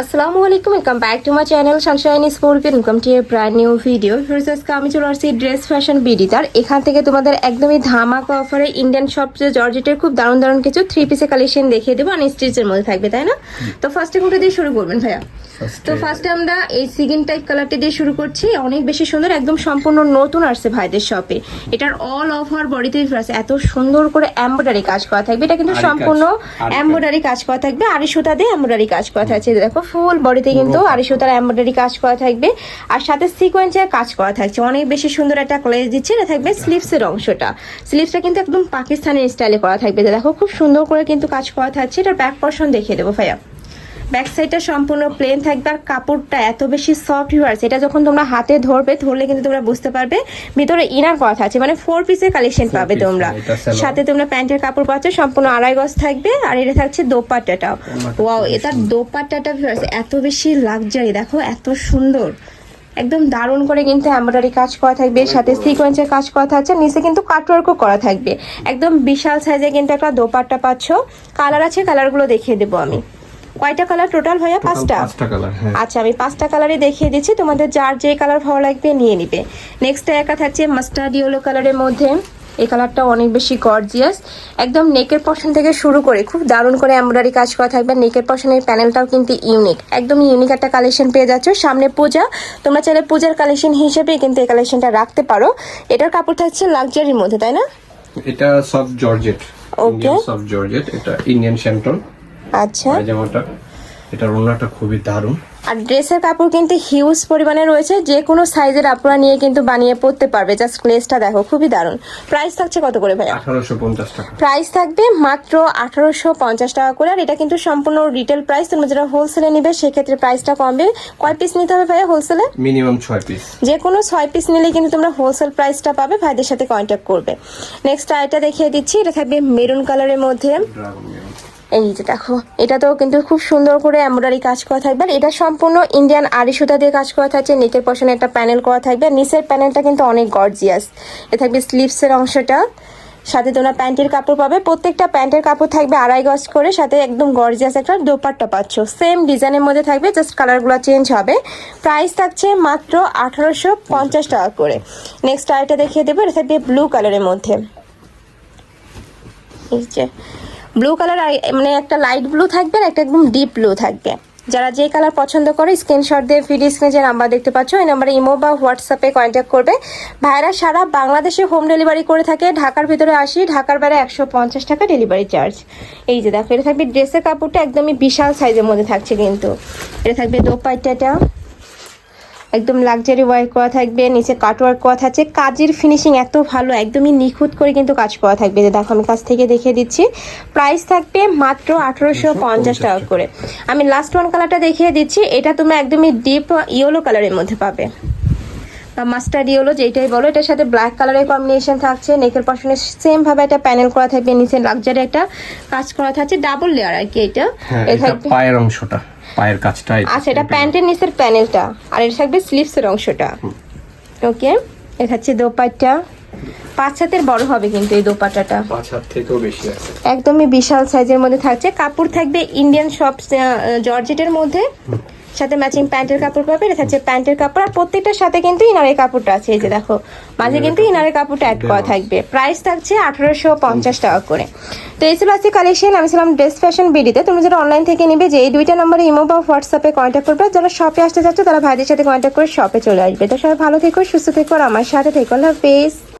আসসালামু আলাইকুম welcome back to my channel sunshine sport welcome to a brand new video Firoz আজকে আমি চলে আসছি ড্রেস ফ্যাশন বিডিটার এখান থেকে তোমাদের একদমই ধামাকা অফারে ইন্ডিয়ান শপসে জর্জেটের খুব দারুণ দারুণ কিছু থ্রি পিসের কালেকশন দেখিয়ে দেবো। আর স্টিচের মধ্যে থাকবে তাই না? তো ফার্স্টে কোনটা দিয়ে শুরু করবেন ভাইয়া? তো ফার্স্টে আমরা এই সিগিন টাইপ কালারটা দিয়ে শুরু করছি। অনেক বেশি সুন্দর একদম সম্পূর্ণ নতুন আসছে ভাইদের শপে এটার অল ওভার বডিতে আছে এত সুন্দর করে এমব্রয়ডারি কাজ করা থাকবে। এটা কিন্তু সম্পূর্ণ। এমব্রয়ডারি কাজ। করা থাকবে। আড়ি সুতা দিয়ে এমব্রয়ডারি কাজ করা থাকছে। দেখো ফুল বডিতে কিন্তু আড়ি সুতার এমব্রয়ডারি কাজ করা থাকবে। আর সাথে সিকোয়েন্সের কাজ করা থাকছে। অনেক বেশি সুন্দর একটা ক্লেজ দিচ্ছে। এটা থাকবে স্লিভসের অংশটা। স্লিভসটা কিন্তু একদম পাকিস্তানি স্টাইলে করা থাকবে। দেখো খুব সুন্দর করে কিন্তু কাজ করা থাকছে। এটার ব্যাক পর্শন দেখিয়ে দেবো ভাইয়া। ব্যাক সাইডটা সম্পূর্ণ প্লেন থাকবে আর কাপড়টা এত বেশি সফট হয়েছে এটা যখন তোমরা হাতে ধরবে ধরলে কিন্তু তোমরা বুঝতে পারবে ভিতরে ইনার কথা আছে মানে ফোর পিসের কালেকশন পাবে তোমরা। সাথে তোমরা প্যান্টের কাপড় পাচ্ছ সম্পূর্ণ আড়াই গজ থাকবে আর এটা থাকছে দোপাট্টাটাও। ওয়াও এটার দোপাট্টাটা viewers, এত বেশি লাক্সারি দেখো এত সুন্দর। একদম দারুণ করে কিন্তু এমব্রয়ডারি কাজ করা থাকবে সাথে সিকোয়েন্সের কাজ করা থাকছে নিচে কিন্তু কাটওয়ার্কও করা থাকবে। একদম বিশাল সাইজে কিন্তু একটা দোপাট্টা পাচ্ছ। কালার আছে কালারগুলো দেখিয়ে দেবো আমি। কয়টা কালার? টোটাল ভাইয়া পাঁচটা? কালার হ্যাঁ। আচ্ছা আমি পাঁচটা কালারই দেখিয়ে দিচ্ছি। তোমাদের যার যে কালার ভালো লাগবে নিয়ে নিবে। নেক্সট একা থাকছে মাস্টার্ড ইয়েলো কালারের মধ্যে। এই কালারটা অনেক বেশি গর্জিয়াস একদম নেকের পশন থেকে শুরু করে খুব দারুণ করে এমব্রয়ডারি কাজ করা থাকবে। নেকের পশনের প্যানেলটাও কিন্তু ইউনিক একদম ইউনিক একটা কালেকশন পেয়ে যাচ্ছ। সামনে পূজা। তোমরা চাইলে পূজার কালেকশন হিসেবে কিন্তু এই কালেকশনটা রাখতে পারো। এটার কাপড় থাকছে লাক্সারির মধ্যে তাই না? এটা soft georgette. Indian soft georgette এটা ইন্ডিয়ান শ্যান্টন আচ্ছা। পায়জামাটা এটা রোনাটা খুবই দারুণ। আর ড্রেসের কাপড় কিন্তু হিউজ পরিমাণে রয়েছে যে কোনো সাইজের আপনারা নিয়ে কিন্তু বানিয়ে পরতে পারবে। জাস্ট ক্লেসটা দেখো খুবই দারুণ। প্রাইস থাকছে কত করে ভাইয়া? আঠারোশো পঞ্চাশ টাকা। প্রাইস থাকবে মাত্র আঠারোশো পঞ্চাশ টাকা করে। আর এটা কিন্তু সম্পূর্ণ রিটেল প্রাইস তোমরা যারা হোলসেলে নিবে সেক্ষেত্রে প্রাইসটা কমবে। কয় পিস নিতে হবে ভাইয়া হোলসেলে মিনিমাম ছয় পিস যে কোনো ছয় পিস নিলে কিন্তু তোমরা হোলসেল প্রাইসটা পাবে ভাইদের সাথে কন্ট্যাক্ট করবে। নেক্সট আইটা দেখিয়ে দিচ্ছি এটা থাকবে মেরুন কালারের মধ্যে। এই যে দেখো, এটাতেও কিন্তু খুব সুন্দর করে এমব্রয়ডারি কাজ করা থাকবে। আর এটা সম্পূর্ণ ইন্ডিয়ান আড়ি সুতা দিয়ে কাজ করা থাকছে। নিচের পশনে একটা প্যানেল করা থাকবে। আর নিচের প্যানেলটা কিন্তু অনেক গর্জিয়াস এ থাকবে স্লিভসের অংশটা। সাথে তোমরা প্যান্টের কাপড় পাবে। প্রত্যেকটা প্যান্টের কাপড় থাকবে আড়াই গজ করে। সাথে একদম গর্জিয়াস একটা দোপাট্টা পাচ্ছ। সেম ডিজাইনের মধ্যে থাকবে জাস্ট কালারগুলো চেঞ্জ হবে। প্রাইস থাকছে মাত্র আঠারোশো পঞ্চাশ টাকা করে। নেক্সট আরেকটা দেখিয়ে দেবো। এটা থাকবে ব্লু কালারের মধ্যে। এই যে ব্লু কালার মানে একটা লাইট ব্লু থাকবে আর একটা একদম ডিপ ব্লু থাকবে। যারা যে কালার পছন্দ করে স্ক্রিনশট দিয়ে ভিডিও স্ক্রিনে যে নাম্বার দেখতে পাচ্ছ, এই নাম্বারে ইমো বা হোয়াটসঅ্যাপে কন্ট্যাক্ট করবে। ভাইরা সারা বাংলাদেশে হোম ডেলিভারি করে থাকে। ঢাকার ভিতরে আসি, ঢাকার বাইরে একশো পঞ্চাশ টাকা ডেলিভারি চার্জ এই যে দেখো, এটা থাকবে ড্রেসের কাপড়টা একদমই বিশাল সাইজের মধ্যে থাকছে কিন্তু। এটা থাকবে দোপাট্টাটা। একদম লাক্সারি ওয়ার্ক করা থাকবে, নিচে কাট ওয়ার্ক করা থাকছে। কাজের ফিনিশিং এত ভালো, একদমই নিখুঁত করে কিন্তু কাজ করা থাকবে। যে দেখো, আমি কাছ থেকে দেখিয়ে দিচ্ছি। প্রাইস থাকবে মাত্র আঠারোশো পঞ্চাশ টাকা করে। আমি লাস্ট ওয়ান কালারটা দেখিয়ে দিচ্ছি। এটা তোমরা একদমই ডিপ ইয়েলো কালারের মধ্যে পাবে। মাস্টার্ড ইয়েলো যেটাই বলো এটার সাথে ব্ল্যাক কালারের কম্বিনেশন থাকছে নেকের পশনে সেম ভাবে একটা প্যানেল করা থাকবে নিচে লাক্সারি একটা কাজ করা থাকছে ডাবল লেয়ার আর কি এটা। হ্যাঁ এটা পায়ের অংশটা পায়ের কাজটা। আচ্ছা এটা প্যান্টের নিচের প্যানেলটা আর এটা থাকবে স্লিভসের অংশটা। ওকে এটা হচ্ছে দোপাট্টা। পাঁচ হাতের বড় হবে কিন্তু এই দোপাট্টাটা। পাঁচ হাত থেকেও বেশি আছে। একদমই বিশাল সাইজের মধ্যে থাকছে। কাপড় থাকবে ইন্ডিয়ান সব জর্জেটের মধ্যে। সাথে ম্যাচিং প্যান্টের কাপড় পাবে এটা থাকছে প্যান্টের কাপড়। আর প্রত্যেকটার সাথে কিন্তু ইনারের কাপড়টা আছে এই যে দেখো। মাঝে কিন্তু ইনারের কাপড়টা অ্যাড করা থাকবে। প্রাইস থাকছে আঠারোশো পঞ্চাশ টাকা করে। তো এই ছিল আজকে কালেকশন আমি ছিলাম ড্রেস ফ্যাশন বিডিতে তুমি যারা অনলাইন থেকে নিবে যে এই দুইটা নম্বরে ইমো বা হোয়াটসঅ্যাপে কন্ট্যাক্ট করবে যারা শপে আসতে চাচ্ছ তারা ভাইদের সাথে কন্ট্যাক্ট করে শপে চলে আসবে। তো সবাই ভালো থেকো সুস্থ থেকো আর আমার সাথে থেকো। আল্লাহ হাফেজ।